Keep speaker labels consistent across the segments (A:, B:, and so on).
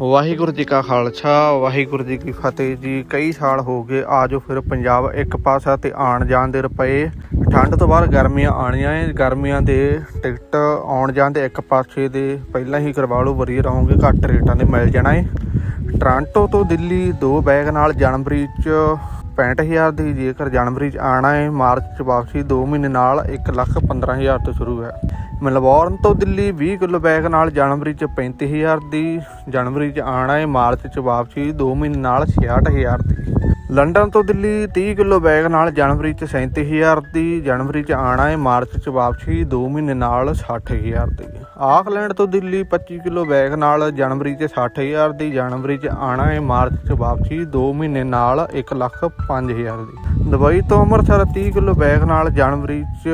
A: ਵਾਹਿਗੁਰੂ ਜੀ ਕਾ ਖਾਲਸਾ, ਵਾਹਿਗੁਰੂ ਜੀ ਕੀ ਫਤਿਹ ਜੀ। ਕਈ ਸਾਲ ਹੋ ਗਏ, ਆਜੋ ਫਿਰ ਪੰਜਾਬ ਇੱਕ ਪਾਸਾ ਤੇ ਆਣ ਜਾਣ ਦੇ ਰੁਪਏ। ਠੰਡ ਤੋਂ ਬਾਅਦ ਗਰਮੀਆਂ ਆਣੀਆਂ ਏ, ਗਰਮੀਆਂ ਦੇ ਟਿਕਟ ਆਉਣ ਜਾਣ ਦੇ ਇੱਕ ਪਾਸੇ ਦੇ ਪਹਿਲਾਂ ਹੀ ਕਰਵਾ ਲਓ ਵਧੀਆ ਰਹੋਗੇ, ਘੱਟ ਰੇਟਾਂ ਦੇ ਮਿਲ ਜਾਣਾ ਏ। ਟ੍ਰਾਂਟੋ ਤੋਂ ਦਿੱਲੀ ਦੋ ਬੈਗ ਨਾਲ ਜਨਵਰੀ ਚ 65000 ਦੀ ਜੇਕਰ ਜਨਵਰੀ ਚ ਆਣਾ ਹੈ ਮਾਰਚ ਚ ਵਾਪਸੀ 2 ਮਹੀਨੇ ਨਾਲ 115000 ਤੋਂ ਸ਼ੁਰੂ ਹੈ। ਮੈਲਬੌਰਨ ਤੋਂ ਦਿੱਲੀ 20 ਕਿਲੋ ਬੈਗ ਨਾਲ ਜਨਵਰੀ ਚ 35000 ਦੀ, ਜਨਵਰੀ ਚ ਆਣਾ ਹੈ ਮਾਰਚ ਚ ਵਾਪਸੀ 2 ਮਹੀਨੇ ਨਾਲ 66000 ਦੀ। ਲੰਡਨ ਤੋਂ ਦਿੱਲੀ 30 ਕਿਲੋ ਬੈਗ ਨਾਲ ਜਨਵਰੀ ਚ 37000 ਦੀ, ਜਨਵਰੀ ਚ ਆਣਾ ਏ, ਮਾਰਚ ਚ ਵਾਪਸੀ 2 ਮਹੀਨੇ ਨਾਲ 60000 ਦੀ। ਆਕਲੈਂਡ ਤੋਂ ਦਿੱਲੀ 25 ਕਿਲੋ ਬੈਗ ਨਾਲ ਜਨਵਰੀ ਚ 60000 ਦੀ, ਜਨਵਰੀ ਚ ਆਣਾ ਏ, ਮਾਰਚ ਚ ਵਾਪਸੀ 2 ਮਹੀਨੇ ਨਾਲ 105000 ਦੀ। ਦੁਬਈ ਤੋਂ ਅੰਮ੍ਰਿਤਸਰ 30 ਕਿਲੋ ਬੈਗ ਨਾਲ ਜਨਵਰੀ ਚ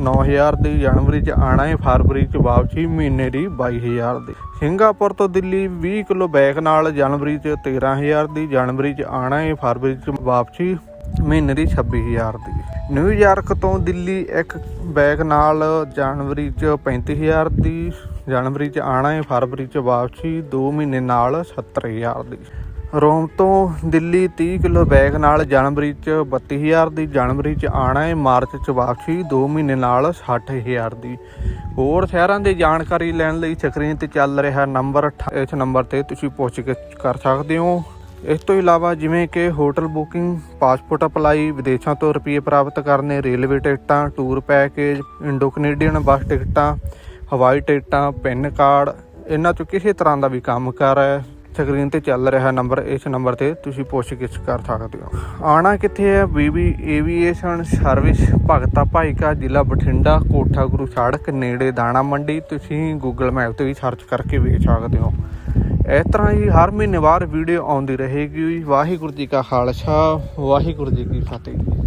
A: 9000 ਦੀ, ਜਨਵਰੀ ਚ ਆਣਾ ਏ, ਫਰਵਰੀ ਚ ਵਾਪਸੀ ਮਹੀਨੇ ਦੀ 22000 ਦੀ। ਸਿੰਗਾਪੁਰ ਤੋਂ ਦਿੱਲੀ 20 ਕਿਲੋ ਬੈਗ ਨਾਲ ਜਨਵਰੀ ਚ 13000 ਦੀ, ਜਨਵਰੀ ਚ ਆਣਾ ਏ, ਫਰਵਰੀ ਚ ਵਾਪਸੀ ਮਹੀਨੇ ਦੀ 26000 ਦੀ। ਨਿਊਯਾਰਕ ਤੋਂ ਦਿੱਲੀ ਇੱਕ ਬੈਗ ਨਾਲ ਜਨਵਰੀ ਚ 35000 ਦੀ, ਜਨਵਰੀ ਚ ਆਣਾ ਏ, ਫਰਵਰੀ ਚ ਵਾਪਸੀ 2 ਮਹੀਨੇ ਨਾਲ 70000 ਦੀ। ਰੋਮ ਤੋਂ ਦਿੱਲੀ 30 ਕਿਲੋ ਬੈਗ ਨਾਲ ਜਨਵਰੀ ਚ 32000 ਦੀ, ਜਨਵਰੀ ਚ ਆਣਾ ਏ, ਮਾਰਚ ਚ ਵਾਪਸੀ 2 ਮਹੀਨੇ ਨਾਲ 60000 ਦੀ। ਹੋਰ ਸ਼ਹਿਰਾਂ ਦੀ ਜਾਣਕਾਰੀ ਲੈਣ ਲਈ ਸਕਰੀਨ ਤੇ ਚੱਲ ਰਿਹਾ ਨੰਬਰ ਅਠ- ਇਸ ਨੰਬਰ ਤੇ ਤੁਸੀਂ ਪੁੱਛ ਕੇ ਕਰ ਸਕਦੇ ਹੋ। ਇਸ ਤੋਂ ਇਲਾਵਾ ਜਿਵੇਂ ਕਿ ਹੋਟਲ ਬੁਕਿੰਗ, ਪਾਸਪੋਰਟ ਅਪਲਾਈ, ਵਿਦੇਸ਼ਾਂ ਤੋਂ ਰੁਪਏ ਪ੍ਰਾਪਤ ਕਰਨੇ, ਰੇਲਵੇ ਟਿਕਟਾਂ, tour package Indo Canadian bus ਟਿਕਟਾਂ, ਹਵਾਈ ਟਿਕਟਾਂ, ਪੈਨ ਕਾਰਡ, ਇਹਨਾਂ ਚੋਂ ਕਿਸੇ ਤਰ੍ਹਾਂ ਦਾ ਵੀ ਕੰਮ ਕਰ ਹੈ ਸਕਰੀਨ ਤੇ ਚੱਲ ਰਿਹਾ ਨੰਬਰ, ਇਸ ਨੰਬਰ ਤੇ ਤੁਸੀਂ ਪੁੱਛਗਿੱਛ ਕਰ ਸਕਦੇ ਹੋ। ਆਣਾ ਕਿੱਥੇ ਹੈ? ਬੀਬੀ ਏਵੀਏਸ਼ਨ ਸਰਵਿਸ, ਭਗਤਾ ਭਾਈਕਾ, ਜ਼ਿਲ੍ਹਾ ਬਠਿੰਡਾ, ਕੋਠਾ ਗੁਰੂ ਸੜਕ, ਨੇੜੇ ਦਾਣਾ ਮੰਡੀ। ਤੁਸੀਂ ਗੂਗਲ ਮੈਪ ਤੇ ਵੀ ਸਰਚ ਕਰਕੇ ਵੇਖ ਸਕਦੇ ਹੋ। ਇਸ ਤਰ੍ਹਾਂ ਹੀ ਹਰ ਮਹੀਨੇ ਬਾਅਦ ਵੀਡੀਓ ਆਉਂਦੀ ਰਹੇਗੀ। ਵਾਹਿਗੁਰੂ ਜੀ ਕਾ ਖਾਲਸਾ, ਵਾਹਿਗੁਰੂ ਜੀ ਕੀ ਫਤਿਹ।